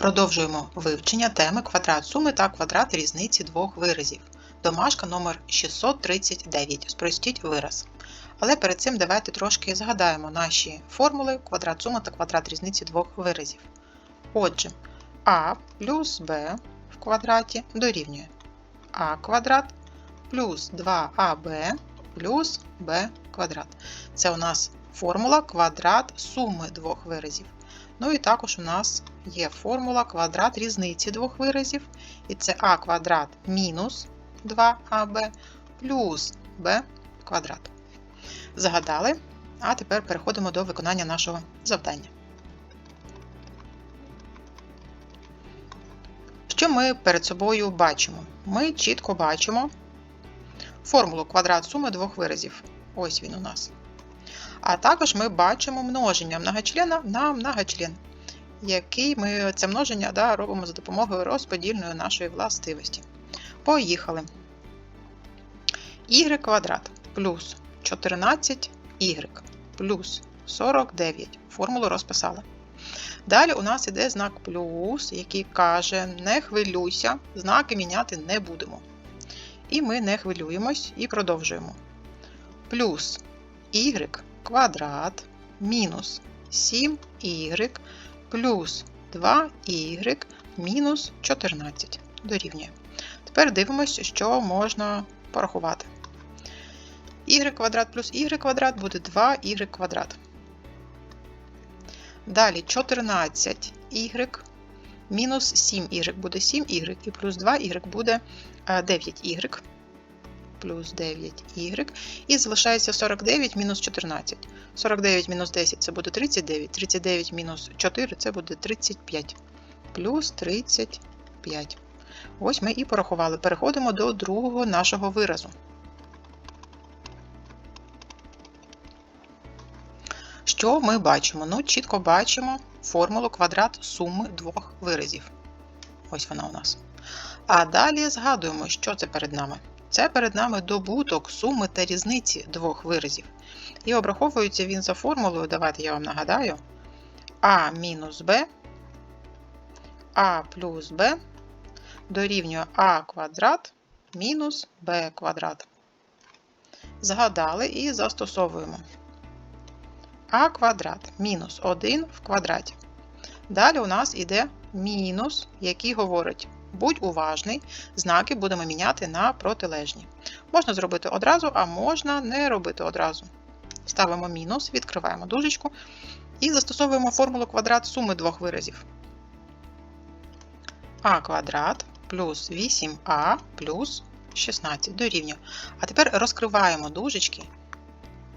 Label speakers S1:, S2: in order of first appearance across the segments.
S1: Продовжуємо вивчення теми квадрат суми та квадрат різниці двох виразів. Домашка номер 639. Спростіть вираз. Але перед цим давайте трошки згадаємо наші формули квадрат суми та квадрат різниці двох виразів. Отже, а плюс b в квадраті дорівнює а квадрат плюс 2аб плюс b квадрат. Це у нас формула квадрат суми двох виразів. Ну і також у нас є формула квадрат різниці двох виразів. І це а квадрат мінус 2аб плюс b квадрат. Загадали. А тепер переходимо до виконання нашого завдання. Що ми перед собою бачимо? Ми чітко бачимо формулу квадрат суми двох виразів. Ось він у нас. А також ми бачимо множення многочлена на многочлен, який ми це множення да, робимо за допомогою розподільної нашої властивості. Поїхали. y квадрат плюс 14y плюс 49. Формулу розписали. Далі у нас іде знак плюс, який каже: не хвилюйся, знаки міняти не будемо. І ми не хвилюємось і продовжуємо. Плюс y квадрат мінус 7y плюс 2y мінус 14 дорівнює. Тепер дивимося, що можна порахувати. y квадрат плюс y квадрат буде 2y квадрат. Далі 14y мінус 7y буде 7y і плюс 2y буде 9y плюс 9y. І залишається 49 мінус 14. 49 мінус 10 це буде 39. 39 мінус 4 це буде 35. Плюс 35. Ось ми і порахували. Переходимо до другого нашого виразу. Що ми бачимо? Ну, чітко бачимо формулу квадрат суми двох виразів. Ось вона у нас. А далі згадуємо, що це перед нами. Це перед нами добуток суми та різниці двох виразів. І обраховується він за формулою, давайте я вам нагадаю, а мінус b, а плюс b дорівнює а квадрат мінус b квадрат. Згадали і застосовуємо а квадрат мінус 1 в квадраті. Далі у нас іде мінус, який говорить, будь уважний, знаки будемо міняти на протилежні. Можна зробити одразу, а можна не робити одразу. Ставимо мінус, відкриваємо дужечку і застосовуємо формулу квадрат суми двох виразів. а квадрат плюс 8а плюс 16 дорівнює. А тепер розкриваємо дужечки.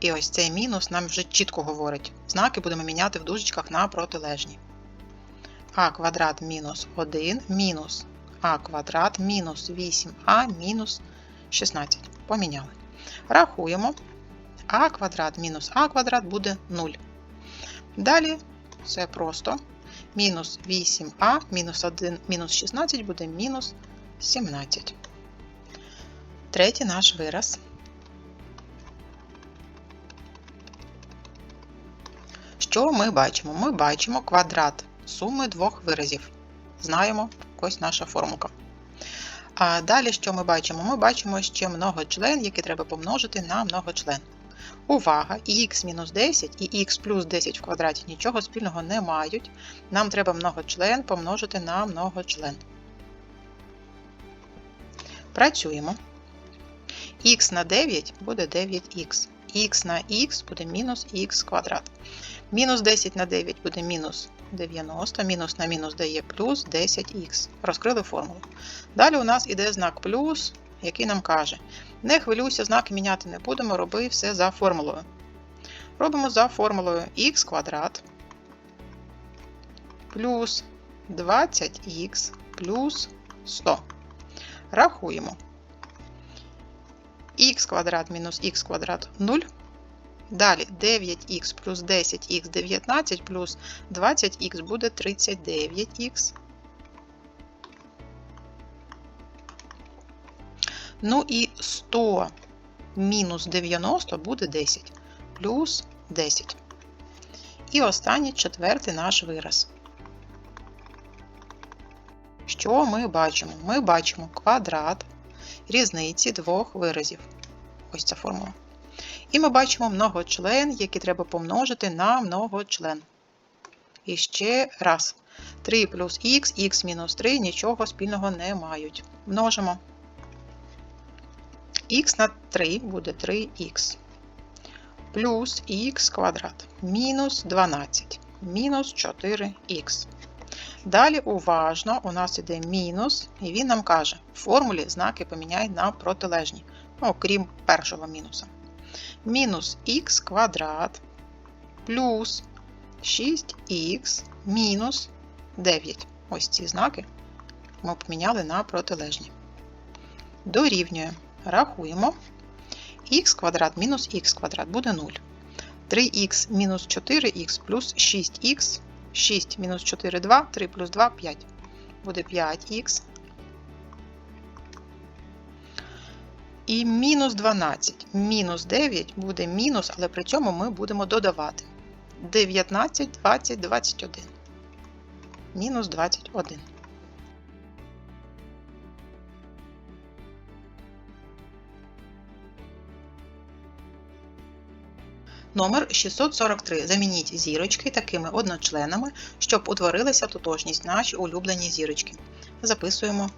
S1: І ось цей мінус нам вже чітко говорить. Знаки будемо міняти в дужечках на протилежні. а квадрат мінус 1 мінус а квадрат мінус 8а мінус 16. Поміняли. Рахуємо. а квадрат мінус а квадрат буде 0. Далі все просто. Мінус 8а мінус 1 мінус 16 буде мінус 17. Третій наш вираз. Що ми бачимо? Ми бачимо квадрат суми двох виразів. Знаємо ось наша формулка. А далі, що ми бачимо? Ми бачимо ще многочлен, який треба помножити на многочлен. Увага! І х-10 і х плюс 10 в квадраті нічого спільного не мають. Нам треба многочлен помножити на многочлен. Працюємо. х на 9 буде 9х. х на х буде мінус х квадрат. Мінус 10 на 9 буде мінус 90, мінус на мінус дає плюс 10х. Розкрили формулу. Далі у нас іде знак плюс, який нам каже: не хвилюйся, знаки міняти не будемо, роби все за формулою. Робимо за формулою х квадрат плюс 20х плюс 100. Рахуємо. х квадрат мінус х квадрат 0. Далі 9х плюс 10х 19 плюс 20х буде 39х. Ну і 100 мінус 90 буде 10 плюс 10. І останній четвертий наш вираз. Що ми бачимо? Ми бачимо квадрат різниці двох виразів. Ось ця формула. І ми бачимо многочлен, який треба помножити на многочлен. І ще раз. 3 плюс х, х мінус 3 нічого спільного не мають. Множимо. х на 3 буде 3х. Плюс х квадрат мінус 12, мінус 4х. Далі уважно у нас іде мінус, і він нам каже, в формулі знаки поміняй на протилежні, ну, окрім першого мінуса. Мінус х квадрат плюс 6х мінус 9. Ось ці знаки ми поміняли на протилежні. Дорівнює. Рахуємо. х квадрат мінус х квадрат буде 0. 3х мінус 4х плюс 6х 6 мінус 4 2, 3 плюс 2 5. Буде 5х. І мінус 12, мінус 9 буде мінус, але при цьому ми будемо додавати 19, 20, 21. Мінус 21. Номер 643. Замініть зірочки такими одночленами, щоб утворилася тотожність наші улюблені зірочки. Записуємо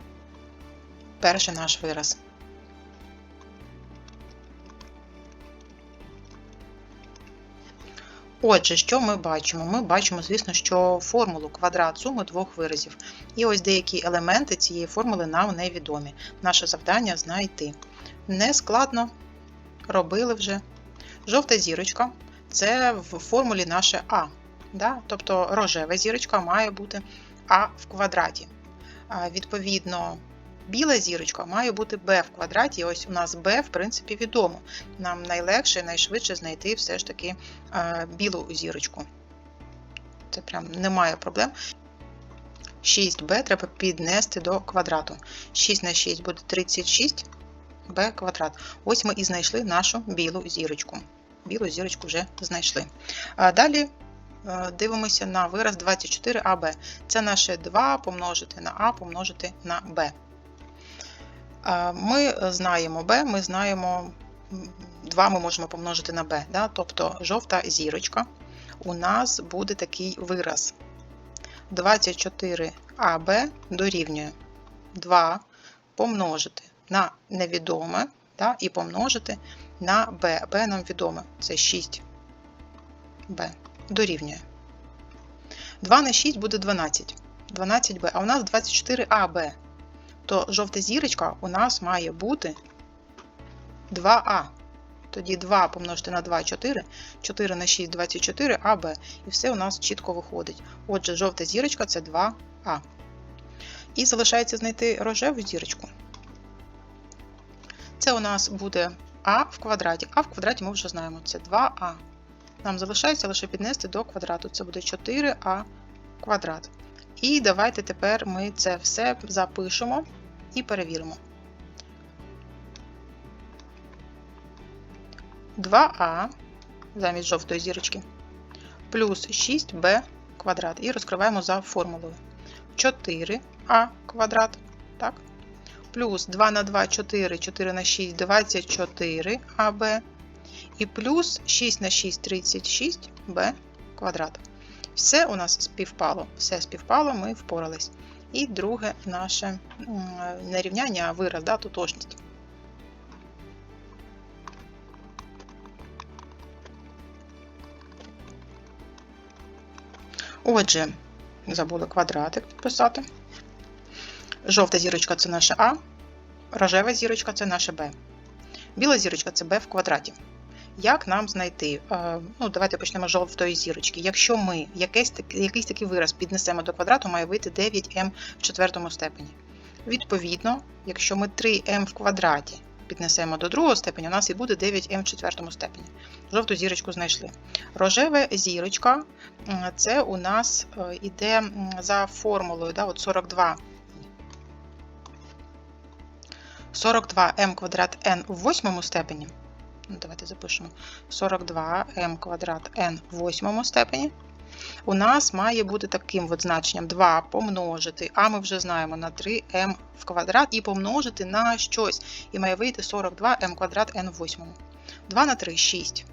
S1: перший наш вираз. Отже, що ми бачимо? Ми бачимо, звісно, що формулу квадрат суми двох виразів. І ось деякі елементи цієї формули нам невідомі. Наше завдання знайти. Не складно робили вже. Жовта зірочка це в формулі наше А. Да? Тобто рожева зірочка має бути А в квадраті. Відповідно, біла зірочка має бути b в квадраті. Ось у нас b, в принципі, відомо. Нам найлегше, і найшвидше знайти все ж таки білу зірочку. Це прям немає проблем. 6b треба піднести до квадрату. 6 на 6 буде 36 b квадрат. Ось ми і знайшли нашу білу зірочку. Білу зірочку вже знайшли. Далі дивимося на вираз 24аб. Це наше 2 помножити на А помножити на Б. Ми знаємо b, ми знаємо 2 ми можемо помножити на b. Да? Тобто жовта зірочка у нас буде такий вираз. 24аб дорівнює 2 помножити на невідоме да? і помножити на b. b нам відоме, це 6b дорівнює. 2 на 6 буде 12. 12b, а у нас 24аб то жовта зірочка у нас має бути 2А. Тоді 2 помножити на 2 4, 4 на 6 24 АБ. І все у нас чітко виходить. Отже, жовта зірочка це 2А. І залишається знайти рожеву зірочку. Це у нас буде А в квадраті. А в квадраті ми вже знаємо, це 2А. Нам залишається лише піднести до квадрату. Це буде 4А квадрат. І давайте тепер ми це все запишемо і перевіримо. 2а замість жовтої зірочки плюс 6b квадрат. І розкриваємо за формулою. 4а квадрат. Так? Плюс 2 на 2 4, 4 на 6 24 аб. І плюс 6 на 6 36b квадрат. Все у нас співпало. Все співпало, ми впорались. І друге наше нерівняння, а вираз, да, тотожність. Отже, забули квадратик писати. Жовта зірочка це наше А, рожева зірочка це наше Б. Біла зірочка це Б в квадраті. Як нам знайти? Е, ну, Давайте почнемо з жовтої зірочки. Якщо ми якийсь, якийсь такий вираз піднесемо до квадрату, має вийти 9m в четвертому степені. Відповідно, якщо ми 3m в квадраті піднесемо до другого степеня, у нас і буде 9m в четвертому степені. Жовту зірочку знайшли. Рожева зірочка це у нас е, за формулою да, от 42. 42m квадрат n в восьмому степені. Ну, давайте запишемо 42m квадрат n в восьмому степені. у нас має бути таким от значенням 2 помножити, а ми вже знаємо на 3m в квадрат і помножити на щось. І має вийти 42m квадрат n в восьмому. 2 на 3 6.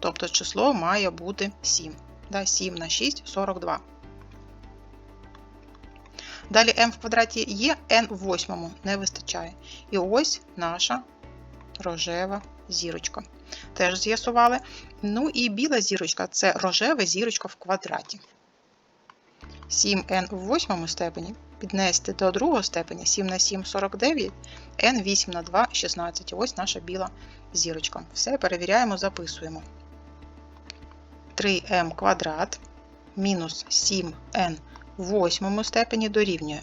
S1: Тобто число має бути 7. Да, 7 на 6 42. Далі m в квадраті є, n в восьмому не вистачає. І ось наша рожева зірочка. Теж з'ясували. Ну і біла зірочка це рожева зірочка в квадраті. 7n в восьмому степені піднести до другого степеня 7 на 7 49, n 8 на 2 16. Ось наша біла зірочка. Все перевіряємо, записуємо. 3m квадрат мінус 7n в восьмому степені дорівнює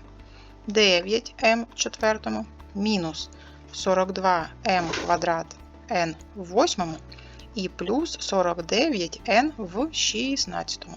S1: 9m в четвертому мінус 42m квадрат n в восьмому і плюс 49n в 16.